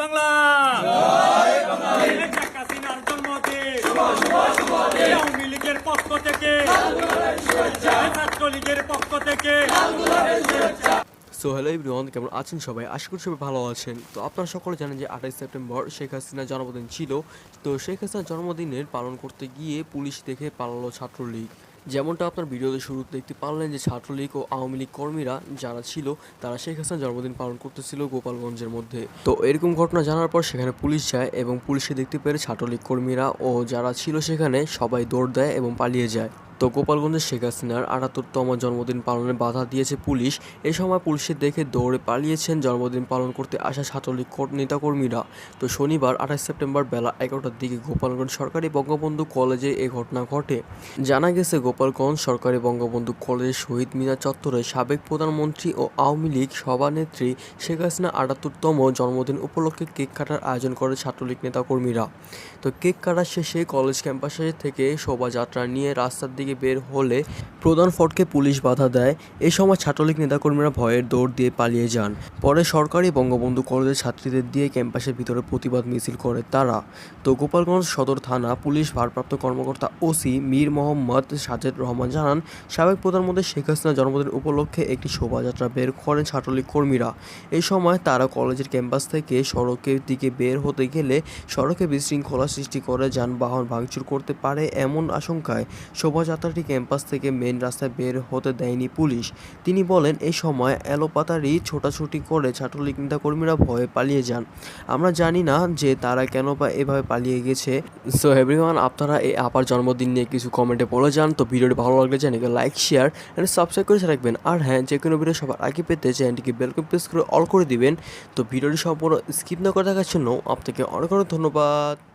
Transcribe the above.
বাংলা। লীগের পক্ষ থেকে। ছাত্রলীগের পক্ষ থেকে। সো হ্যালো এভরিওয়ান কেমন আছেন সবাই? আশা করি সবাই ভালো আছেন। তো আপনারা সকলে জানেন যে আঠাইশ সেপ্টেম্বর শেখ হাসিনার জন্মদিন ছিল। তো শেখ হাসিনার জন্মদিনের পালন করতে গিয়ে পুলিশ দেখে পালালো ছাত্রলীগ। যেমনটা আপনার ভিডিওতে শুরুতে দেখতে পারলেন যে ছাত্রলীগ ও আওয়ামী লীগ কর্মীরা যারা ছিল, তারা শেখ হাসিনার জন্মদিন পালন করতেছিল গোপালগঞ্জের মধ্যে। তো এরকম ঘটনা জানার পর সেখানে পুলিশ যায় এবং পুলিশে দেখতে পেরে ছাত্রলীগ কর্মীরা ও যারা ছিল সেখানে সবাই দৌড় দেয় এবং পালিয়ে যায়। তো গোপালগঞ্জের শেখ হাসিনার আটাত্তরতম জন্মদিন পালনে বাধা দিয়েছে পুলিশ। এই সময় পুলিশের দেখে দৌড়ে পালিয়েছেন জন্মদিন পালন করতে আসা ছাত্রলীগ কর- নেতাকর্মীরা। তো শনিবার, আঠাশ সেপ্টেম্বর বেলা এগারোটার দিকে গোপালগঞ্জ সরকারি বঙ্গবন্ধু কলেজে এ ঘটনা ঘটে। জানা গেছে, গোপালগঞ্জ সরকারি বঙ্গবন্ধু কলেজের শহীদ মিনার চত্বরে সাবেক প্রধানমন্ত্রী ও আওয়ামী লীগ সভানেত্রী শেখ হাসিনা আটাত্তরতম জন্মদিন উপলক্ষে কেক কাটার আয়োজন করে ছাত্রলীগ নেতাকর্মীরা। তো কেক কাটার শেষে কলেজ ক্যাম্পাসে থেকে শোভাযাত্রা নিয়ে রাস্তার দিকে বের হলে প্রধান ফটকে পুলিশ বাধা দেয়। এ সময় ছাত্রলীগ নেতাকর্মীরা ভয়ের দৌড় দিয়ে পালিয়ে যান। পরে সরকারি বঙ্গবন্ধু কলেজের ছাত্রীদের দিয়ে ক্যাম্পাসের ভিতরে প্রতিবাদ মিছিল করে তারা। তো গোপালগঞ্জ সদর থানা পুলিশ ভারপ্রাপ্ত কর্মকর্তা ওসি মীর মোহাম্মদ সাজেদ রহমান জানান, সাবেক প্রধানমন্ত্রী শেখ হাসিনার জন্মদিন উপলক্ষে একটি শোভাযাত্রা বের করেন ছাত্রলীগ কর্মীরা। এই সময় তারা কলেজের ক্যাম্পাস থেকে সড়কের দিকে বের হতে গেলে সড়কে বিশৃঙ্খলা সৃষ্টি করে যানবাহন ভাঙচুর করতে পারে এমন আশঙ্কায় শোভাযাত্রাটি ক্যাম্পাস থেকে মেন রাস্তায় বের হতে দেয়নি পুলিশ। তিনি বলেন এই সময় এলোপাতারি ছোটাছুটি করে ছাত্রলীগ নেতাকর্মীরা ভয়ে পালিয়ে যান। আমরা জানি না যে তারা কেন বা এভাবে পালিয়ে গেছে। সো এভরিওয়ান আপনারা এই আপার জন্মদিন নিয়ে কিছু কমেন্টে বলে যান। তো ভিডিওটি ভালো লাগলে চ্যানেলকে লাইক শেয়ার অ্যান্ড সাবস্ক্রাইব করে রাখবেন আর হ্যাঁ যে কোনো ভিডিও সবার আগে পেতে চ্যানেলটিকে বেলকম প্রেস করে অল করে দিবেন। তো ভিডিওটি সম্পূর্ণ স্কিপ না করে দেখার জন্য আপনাকে অনেক অনেক ধন্যবাদ।